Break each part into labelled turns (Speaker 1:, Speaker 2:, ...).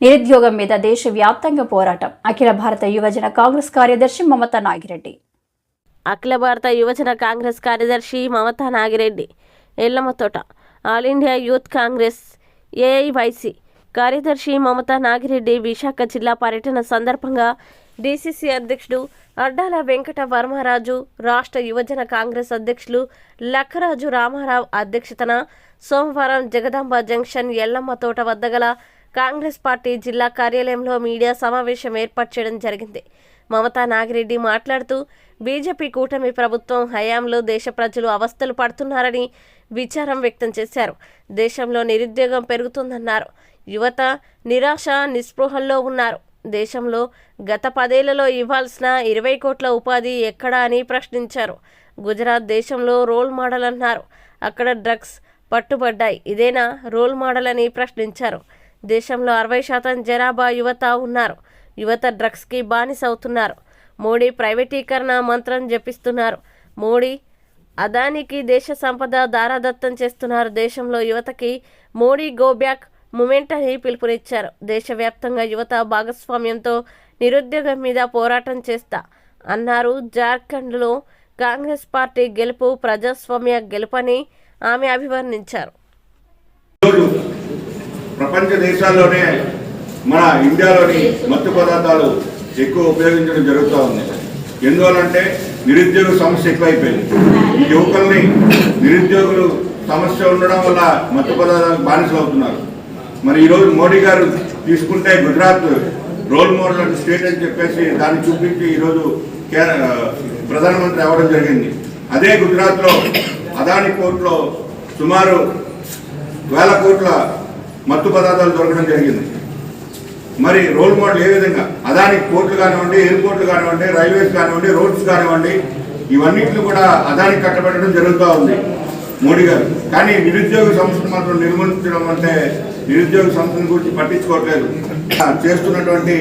Speaker 1: నిరుద్యోగం మీద దేశవ్యాప్తంగా పోరాటం. అఖిల భారత యువజన కాంగ్రెస్ కార్యదర్శి మమతా నాగిరెడ్డి.
Speaker 2: అఖిల భారత యువజన కాంగ్రెస్ కార్యదర్శి Mamata Nagireddy. Yellammathota all India youth Congress AIYC కార్యదర్శి మమతా నాగిరెడ్డి విశాఖ జిల్లా పర్యటన సందర్భంగా డీసీసీ అధ్యక్షుడు అడ్డాల వెంకట వర్మరాజు రాష్ట్ర యువజన కాంగ్రెస్ అధ్యక్షులు లక్కరాజు రామారావు అధ్యక్షతన సోమవారం జగదాంబ జంక్షన్ ఎల్లమ్మ తోట వద్ద గల కాంగ్రెస్ పార్టీ జిల్లా కార్యాలయంలో మీడియా సమావేశం ఏర్పాటు చేయడం జరిగింది. మమతా నాగిరెడ్డి మాట్లాడుతూ బీజేపీ కూటమి ప్రభుత్వం హయాంలో దేశ ప్రజలు అవస్థలు పడుతున్నారని విచారం వ్యక్తం చేశారు. దేశంలో నిరుద్యోగం పెరుగుతుందన్నారు. యువత నిరాశ నిస్పృహల్లో ఉన్నారు. దేశంలో గత పదేళ్ళలో ఇవ్వాల్సిన ఇరవై కోట్ల ఉపాధి ఎక్కడా అని ప్రశ్నించారు. గుజరాత్ దేశంలో రోల్ మోడల్ అన్నారు. అక్కడ డ్రగ్స్ పట్టుబడ్డాయి. ఇదేనా రోల్ మోడల్ అని ప్రశ్నించారు. దేశంలో అరవై శాతం జనాభా యువత ఉన్నారు. యువత డ్రగ్స్కి బానిస అవుతున్నారు మోడీ ప్రైవేటీకరణ మంత్రం జపిస్తున్నారు. మోడీ అదానికి దేశ సంపద దారాదత్తం చేస్తున్నారు. దేశంలో యువతకి మోడీ గో బ్యాక్ మూమెంట్ అని పిలుపునిచ్చారు. దేశవ్యాప్తంగా యువత భాగస్వామ్యంతో నిరుద్యోగం మీద పోరాటం చేస్తా అన్నారు. జార్ఖండ్లో కాంగ్రెస్ పార్టీ గెలుపు ప్రజాస్వామ్య గెలుపని ఆమె అభివర్ణించారు.
Speaker 3: ప్రపంచ దేశాల్లోనే మన ఇండియాలోని మత్తు పదార్థాలు ఎక్కువ ఉపయోగించడం జరుగుతూ ఉంది. ఎందువలంటే నిరుద్యోగ సమస్య ఎక్కువైపోయింది. యువకుల్ని నిరుద్యోగులు సమస్య ఉండడం వల్ల మత్తు పదార్థాలకు బానిసలు అవుతున్నారు మరి ఈరోజు మోడీ గారు తీసుకుంటే గుజరాత్ రోల్ మోడల్ స్టేట్ అని చెప్పేసి దాన్ని చూపించి ఈరోజు ప్రధానమంత్రి అవ్వడం జరిగింది. అదే గుజరాత్లో అదాని కోర్టులో సుమారు వేల కోట్ల మత్తు పదార్థాలు దొరకడం జరిగింది. మరి రోల్ మోడల్ ఏ విధంగా? అదానికి పోర్టులు కానివ్వండి ఎయిర్పోర్ట్లు కానివ్వండి రైల్వేస్ కానివ్వండి రోడ్స్ కానివ్వండి ఇవన్నిటిని కూడా అదానికి కట్టబెట్టడం జరుగుతూ ఉంది మోడీ గారు. కానీ నిరుద్యోగ సంస్థను మాత్రం నిర్మించడం అంటే నిరుద్యోగ సంస్థను గురించి పట్టించుకోవట్లేదు. చేస్తున్నటువంటి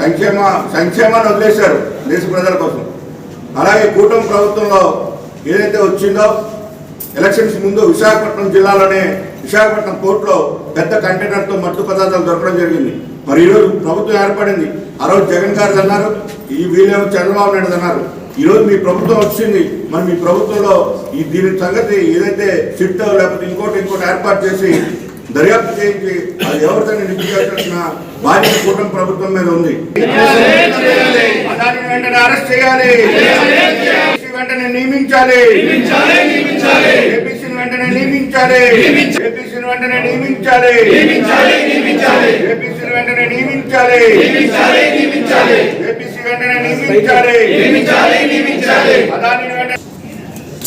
Speaker 3: సంక్షేమ సంక్షేమాన్ని వదిలేశారు దేశ ప్రజల కోసం. అలాగే కూటమి ప్రభుత్వంలో ఏదైతే వచ్చిందో ఎలక్షన్స్ ముందు విశాఖపట్నం జిల్లాలోనే విశాఖపట్నం పోర్టులో పెద్ద కంటైనర్తో మత్తు పదార్థాలు దొరకడం జరిగింది. మరి ఈరోజు ప్రభుత్వం ఏర్పడింది. ఆ రోజు జగన్ గారు అన్నారు ఈ వీళ్ళేమో చంద్రబాబు నాయుడు అన్నారు. ఈ రోజు మీ ప్రభుత్వం వచ్చింది. మరి మీ ప్రభుత్వంలో ఈ దీని సంగతి ఏదైతే సిట్ లేకపోతే ఇంకోటి ఇంకోటి ఏర్పాటు చేసి దర్యాప్తు చేయించి అది ఎవరితో నిలిపివేయాల్సిన బాధ్యత కూటమి ప్రభుత్వం మీద ఉంది. వెంటనే అరెస్ట్ చేయాలి. వెంటనే నియమించాలి. వెంటనే నియమించాలి ఏపీసీని వెంటనే నియమించాలి ఏపీసీని వెంటనే నియమించాలి ఏపీసీ వెంటనే నియమించాలి అదాని వెంటనే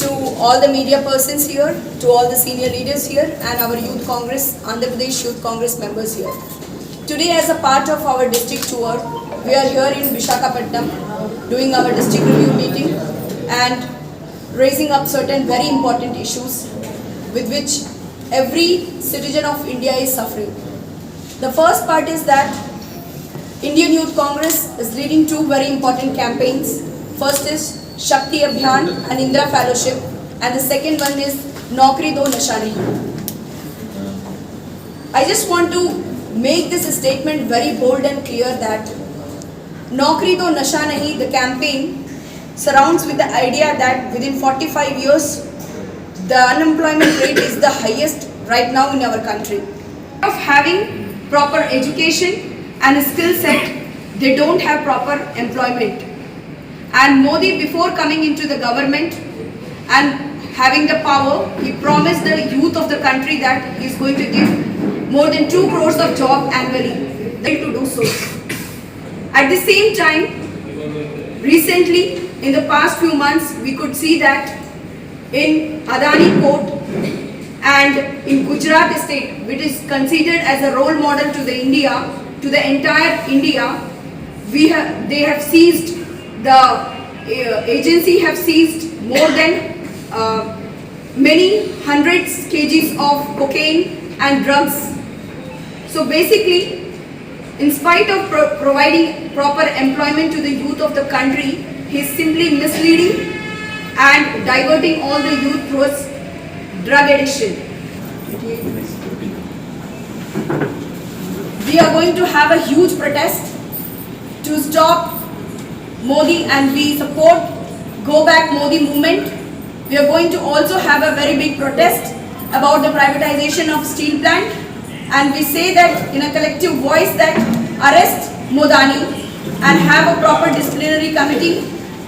Speaker 4: to all the media persons here, to all the senior leaders here, and our Youth Congress, Andhra Pradesh Youth Congress members here. Today, as a part of our district tour, we are here in Vishakhapatnam doing our district review meeting and raising up certain very important issues with which every citizen of India is suffering. The first part is that Indian Youth Congress is leading two very important campaigns. First is Shakti Abhiyan and Indra Fellowship, and the second one is Naukri Do Nasha Nahi. I just want to make this statement very bold and clear that Naukri Do Nasha Nahi, the campaign, surrounds with the idea that within 45 years, the unemployment rate is the highest right now in our country. Of having proper education and a skill set, they don't have proper employment. And Modi, before coming into the government and having the power, he promised the youth of the country that he is going to give more than 2 crores of job annually. They to do so. At the same time, recently, in the past few months, we could see that in Adani port and in Gujarat state, which is considered as a role model to the India, to the entire India, we have, they have seized, the uh, agency have seized more than uh, many hundreds kgs of cocaine and drugs. So basically, in spite of pro- providing proper employment to the youth of the country, he is simply misleading and diverting all the youth towards drug addiction. we are going to have a huge protest to stop Modi and we support Go Back Modi movement. We are going to also have a very big protest about the privatization of steel plant and we say that in a collective voice that arrest Modani and have a proper disciplinary committee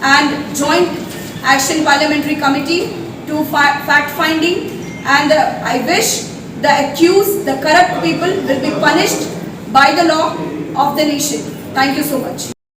Speaker 4: and joint action parliamentary committee to fa- fact finding and uh, I wish the accused, the corrupt people will be punished by the law of the nation. Thank you so much.